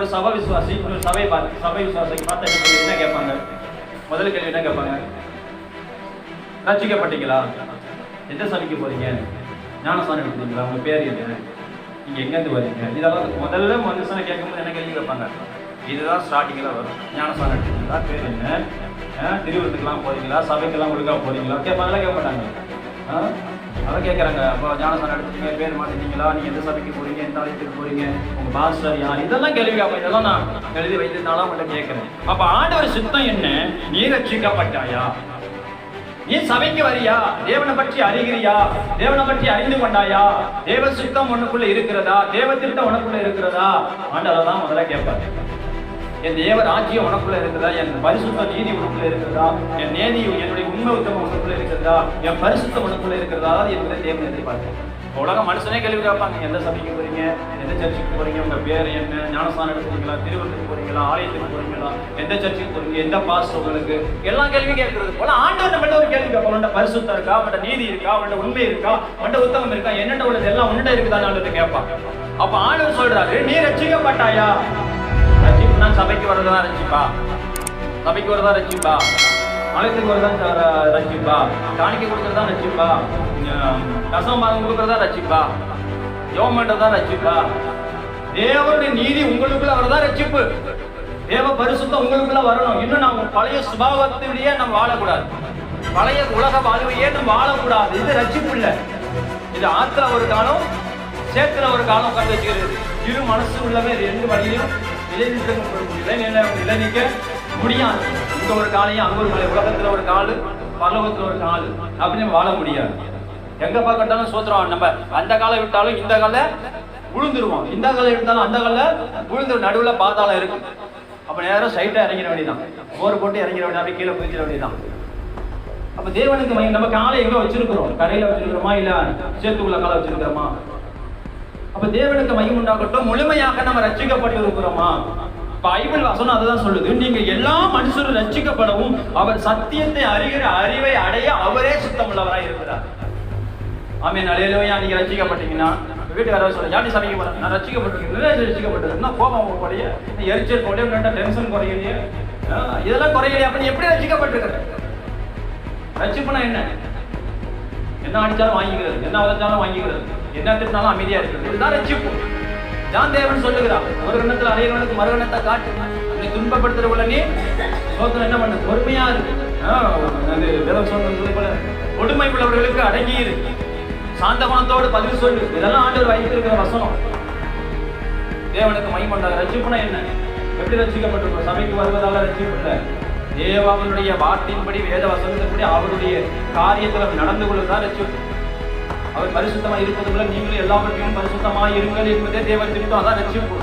ஒரு சப விசுவாசி ஒரு சபை பார்த்து சபை விசுவாசி பார்த்து என்ன கேள்வி என்ன கேட்பாங்க முதல் கேள்வி என்ன கேட்பாங்க ரசிக்கப்பட்டீங்களா எந்த சபைக்கு போறீங்க? ஞானசாமி எடுத்தீங்களா உங்க பேர் என்ன? நீங்க எங்கேருந்து வரீங்க? இதெல்லாம் முதல்ல மனுஷனை கேட்கும்போது என்ன கேள்வி கேட்பாங்க? இதுதான் ஸ்டார்டிங்கில் வரும். ஞானசாமி எடுத்தீங்களா பேர் என்ன? ஆ, திருவிழத்துக்கெல்லாம் போறீங்களா? சபைக்கெல்லாம் ஒழுங்காக போறீங்களா? கேட்பாங்களா? கேட்க மாட்டாங்க எல்லாரும் கேட்குறாங்க? அப்போ ஞானஸ்தானம் எடுத்துட்டீங்க பேர் மாட்டீங்களா நீங்கள் எந்த சபைக்கு போறீங்க? எந்த ஆலயத்துக்கு போறீங்க? உங்க பாஸ்டர் யார்? இதெல்லாம் கேள்வி அப்போ இதெல்லாம் நான் எழுதி வைத்திருந்தாலும் உங்கள்கிட்ட கேட்குறேன். அப்ப ஆண்டவர் சித்தம் என்ன? நீ ரட்சிக்கப்பட்டாயா? நீ சபைக்கு வரியா? தேவனை பற்றி அறிகிறியா? தேவனை பற்றி அறிந்து கொண்டாயா? தேவ சுத்தம் உனக்குள்ள இருக்கிறதா? தேவ திட்டம் உனக்குள்ள இருக்கிறதா? ஆண்டவர் தான் முதல்ல கேட்பாரு. என் தேவ ராஜ்யம் உனக்குள்ள இருக்கிறதா? என் பரிசுத்த நீதி உனக்குள்ள இருக்கிறதா? என் நேதி என்னுடைய உண்மை உத்தம உனக்குள்ள இருக்கிறதா? என் பரிசுத்தம் உனக்குள்ள இருக்கிறதா? என்பதை தேவன் எதிர்பார்க்கிறேன் உலக மனுஷனே கேள்வி கேட்பாங்க எந்த சபைக்கு போறீங்க? எந்த சர்ச்சுக்கு போறீங்க? உங்க பேர் என்ன? ஞானஸ்தானம் எடுக்கிறீங்களா திருவள்ளுக்கு போறீங்களா? ஆலயத்துக்கு போறீங்களா? எந்த சர்ச்சுக்கு போறீங்க? எந்த பாஸ் உங்களுக்கு? எல்லா கேள்வி கேட்கறது. போல ஆண்டவர் நம்மள்ட்ட ஒரு கேள்வி கேட்போம். உன்ட பரிசுத்தம் இருக்கா? உன்ட நீதி இருக்கா? உன்ட உண்மை இருக்கா? உன்ட உத்தமம் இருக்கா? என்னென்ன உள்ளது? எல்லாம் உன்னிட்ட இருக்குதான்னு ஆண்டவர்ட்ட கேட்பான். அப்ப ஆண்டவர் சொல்றாரு நீ ரச்சிக்கப்பட்டாயா ரட்சிப்புனா சபைக்கு வரதான் ரட்சிப்பா. சபைக்கு வரதான் ரட்சிப்பா? ஆலயத்துக்கு வரதான் ர- ரட்சிப்பா காணிக்கை கொடுக்கறதா ரட்சிப்பா தசமாதம் கொடுக்கறதா ரட்சிப்பா யோகம் பண்றதா ரட்சிப்பா தேவனுடைய நீதி உங்களுக்குள்ள வரதான் ரட்சிப்பு தேவ பரிசுத்தம் உங்களுக்குள்ள வரணும். இன்னும் நம்ம பழைய சுபாவத்திலேயே நம்ம வாழக்கூடாது. பழைய உலக வாழ்வையே நம்ம வாழக்கூடாது. இது ரட்சிப்பு இல்ல. இது ஆத்துல ஒரு காலம் சேத்துல ஒரு காலம் உட்காந்து வச்சுக்கிறது. இரு மனசு உள்ளவே ரெண்டு வழியும் இளைஞர்கள் நிலை இளைஞர்கள் முடியாது. இங்க ஒரு காலையும் அங்க ஒரு காலை உலகத்துல ஒரு காலு பரலோகத்துல ஒரு காலு அப்படின்னு வாழ முடியாது. எங்க பார்க்கட்டாலும் சோத்துறோம் நம்ம அந்த காலை விட்டாலும் இந்த காலை விழுந்துருவோம் இந்த காலை விட்டாலும் அந்த காலை விழுந்து நடுவில் பாதாளம் இருக்கும் அப்போ நேரம் சைட்டாக இறங்கிட வேண்டியதான் போர் போட்டு இறங்கிட வேண்டியது அப்படியே கீழே குதிச்சிட வேண்டியதான் அப்போ தேவனுக்கு மையம் நம்ம காலை எங்கே வச்சிருக்கிறோம்? கரையில் வச்சிருக்கிறோமா இல்லை சேத்துக்குள்ள காலை வச்சிருக்கிறோமா? அப்போ தேவனுக்கு மையம் உண்டாகட்டும் முழுமையாக நம்ம ரசிக்கப்பட்டு இருக்கிறோமா பைபிள் வசனம் அதுதான் சொல்லுது. நீங்க எல்லா மனுஷரும் ரட்சிக்கப்படவும் அவர் சத்தியத்தை அறிகிற அறிவை அடைய அவரே சுத்தமுள்ளவராய் இருக்கிறார். ஆமே அலையிலோயா நீங்க ரசிக்கப்பட்டீங்கன்னா வீட்டுக்காரர் சொல்ல யாட்டி சமைக்க போறேன் நான் ரட்சிக்கப்பட்டிருக்கேன். ரசிக்கப்பட்டிருக்கேன் கோபம் குறைய எரிச்சல் குறைய டென்ஷன் குறையலையே இதெல்லாம் குறையலையே? அப்ப நீ எப்படி ரட்சிக்கப்பட்டிருக்கிற? ரசிப்புனா என்ன? என்ன அடிச்சாலும் வாங்கிக்கிறது என்ன உதச்சாலும் வாங்கிக்கிறது என்ன திட்டினாலும் அமைதியா இருக்கிறது. இதுதான் ரசிப்பு ஜான் தேவன் சொல்லுகிறான் ஒரு கணத்தில் அறையவனுக்கு மறுகணத்தை காட்டு. நீ துன்பப்படுத்துற உடனே நீ சோத்திரம் என்ன பண்ண? பொறுமையா இருக்கு ஆஹ் அது வேதம் சொல்றது போல கொடுமை உள்ளவர்களுக்கு அடங்கி இரு. சாந்த குணத்தோடு பதில் சொல்லு. இதெல்லாம் ஆண்டவர் வைத்திருக்கிற வசனம். தேவனுக்கு மைமண்டாக ரட்சிப்புனா என்ன? எப்படி ரட்சிக்கப்பட்டிருக்கோம்? சபைக்கு வருவதால ரட்சிப்பு இல்ல. தேவாவனுடைய வார்த்தையின்படி வேத வசனத்தின்படி அவருடைய காரியத்தில் நடந்து கொள்வதுதான் ரட்சிப்பு. அவர் பரிசுத்தமா இருப்பது போல நீங்களும் எல்லாவற்றையும் பரிசுத்தமாக இருங்கள் என்பதே தேவன் திருத்தம் அதான் ரட்சிப்பு